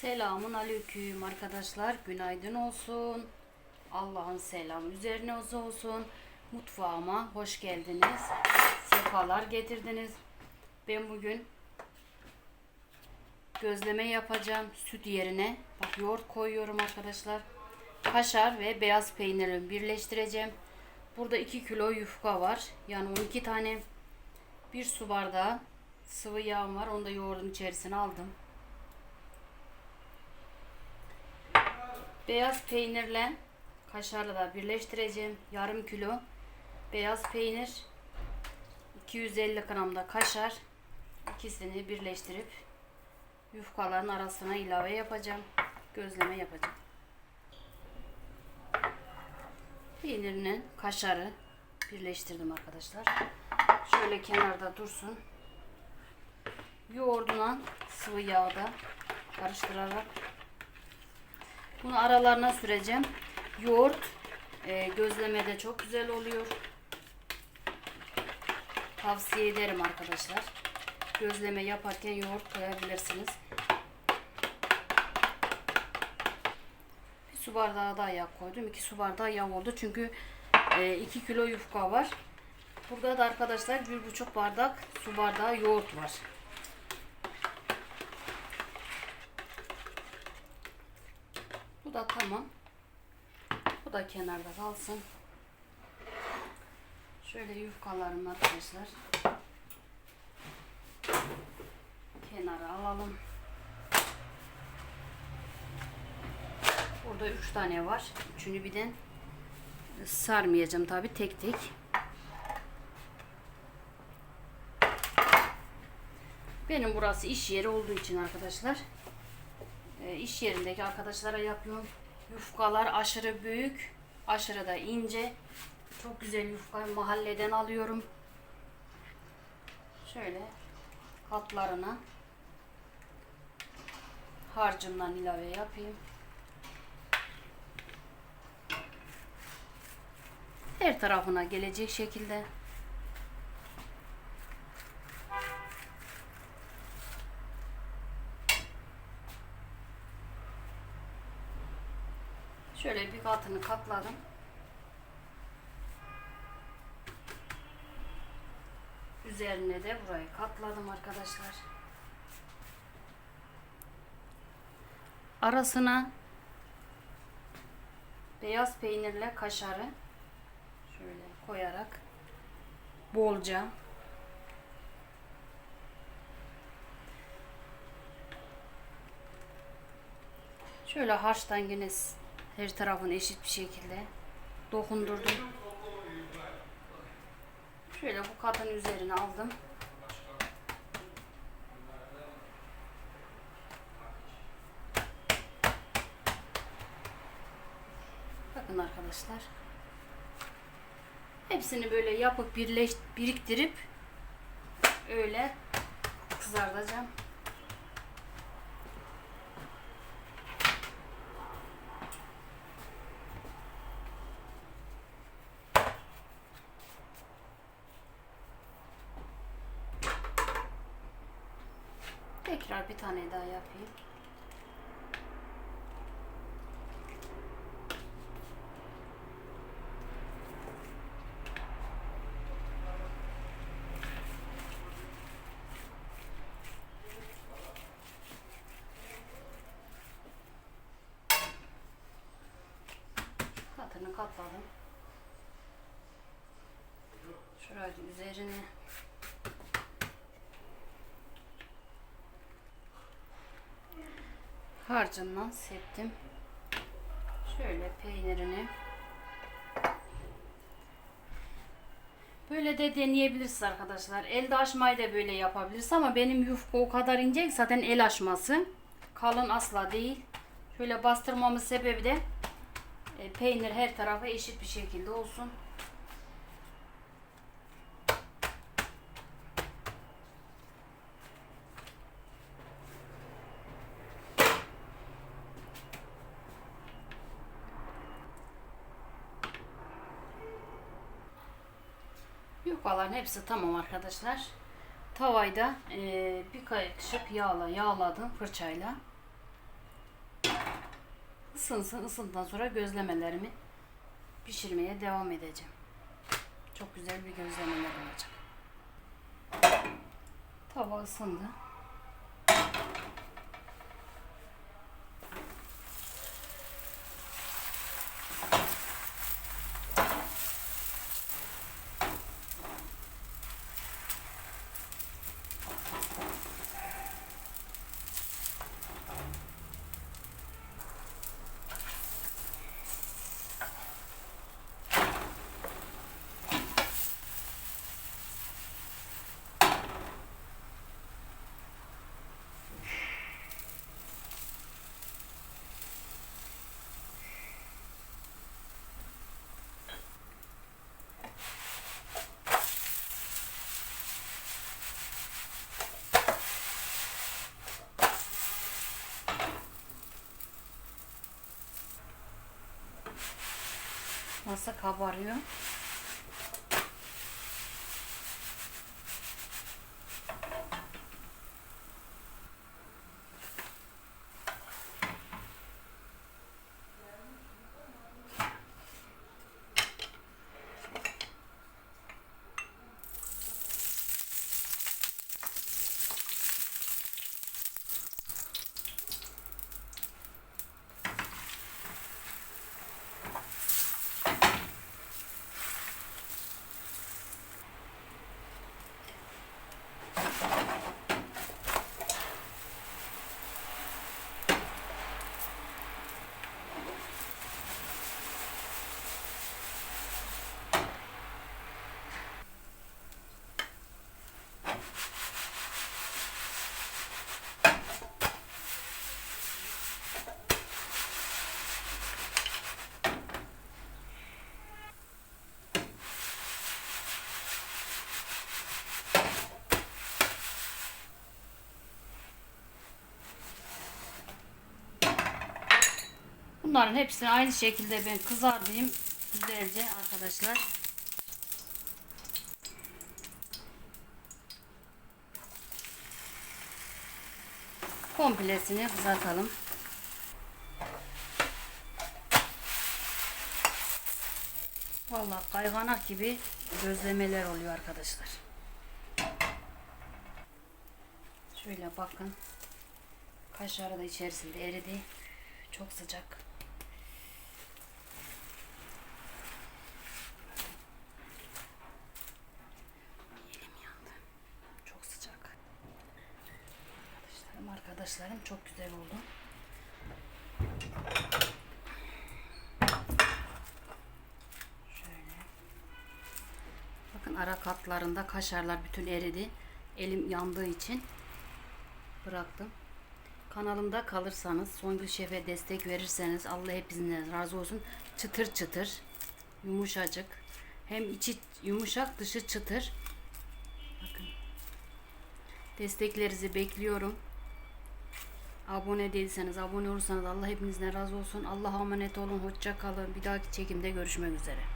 Selamun aleyküm arkadaşlar. Günaydın olsun. Allah'ın selamı üzerine olsun. Mutfağıma hoş geldiniz. Sefalar getirdiniz. Ben bugün gözleme yapacağım. Süt yerine bak yoğurt koyuyorum arkadaşlar. Kaşar ve beyaz peyniri birleştireceğim. Burada 2 kilo yufka var. Yani 12 tane. Bir su bardağı sıvı yağım var. Onu da yoğurdun içerisine aldım. Beyaz peynirle kaşarla da birleştireceğim. Yarım kilo beyaz peynir, 250 gram da kaşar. İkisini birleştirip yufkaların arasına ilave yapacağım. Gözleme yapacağım. Peynirini, kaşarı birleştirdim arkadaşlar. Şöyle kenarda dursun. Yoğurduna sıvı yağda karıştırarak bunu aralarına süreceğim. Yoğurt e, gözlemede çok güzel oluyor. Tavsiye ederim arkadaşlar. Gözleme yaparken yoğurt koyabilirsiniz. Bir su bardağı daha yağ koydum. 2 su bardağı yağ oldu. Çünkü 2 kilo yufka var. Burada da arkadaşlar 1,5 bardak su bardağı yoğurt var. Da tamam. Bu da kenarda kalsın. Şöyle yufkalarımı arkadaşlar. Kenara alalım. Burada üç tane var. Üçünü birden sarmayacağım tabi tek tek. Benim burası iş yeri olduğu için arkadaşlar iş yerindeki arkadaşlara yapıyorum. Yufkalar aşırı büyük, aşırı da ince. Çok güzel yufka mahalleden alıyorum. Şöyle katlarına harcımdan ilave yapayım. Her tarafına gelecek şekilde Şöyle bir katını katladım. Üzerine de burayı katladım arkadaşlar. Arasına beyaz peynirle kaşarı şöyle koyarak bolca şöyle harçtan yine her tarafını eşit bir şekilde dokundurdum. Şöyle bu katın üzerine aldım. Bakın arkadaşlar. Hepsini böyle yapıp birleş, biriktirip öyle kızartacağım. Tekrar bir tane daha yapayım. Katını katladım. Şurayı üzerine harcından septim. Şöyle peynirini Böyle de deneyebilirsiniz arkadaşlar. Elde açmayı da böyle yapabiliriz ama benim yufka o kadar ince ki zaten el açması. Kalın asla değil. Şöyle bastırmamın sebebi de e, peynir her tarafa eşit bir şekilde olsun. Yufkaların hepsi tamam arkadaşlar. Tavayı da e, bir kaşık yağla yağladım fırçayla. Isınsın. Isındıktan sonra gözlemelerimi pişirmeye devam edeceğim. Çok güzel bir gözlemeler olacak. Tava ısındı. Nasıl kabarıyor? Bunların hepsini aynı şekilde ben kızartayım güzelce arkadaşlar. Komplesini kızartalım. Vallahi kayganak gibi gözlemeler oluyor arkadaşlar. Şöyle bakın. Kaşarı da içerisinde eridi. Çok sıcak. Elim yandı. Çok sıcak. Arkadaşlarım, çok güzel oldu. Şöyle. Bakın ara katlarında kaşarlar bütün eridi. Elim yandığı için bıraktım. Kanalımda kalırsanız, Songül Şef'e destek verirseniz Allah hepinizden razı olsun. Çıtır çıtır, yumuşacık. Hem içi yumuşak, dışı çıtır. Bakın. Desteklerinizi bekliyorum. Abone değilseniz, abone olursanız Allah hepinizden razı olsun. Allah'a emanet olun. Hoşça kalın. Bir dahaki çekimde görüşmek üzere.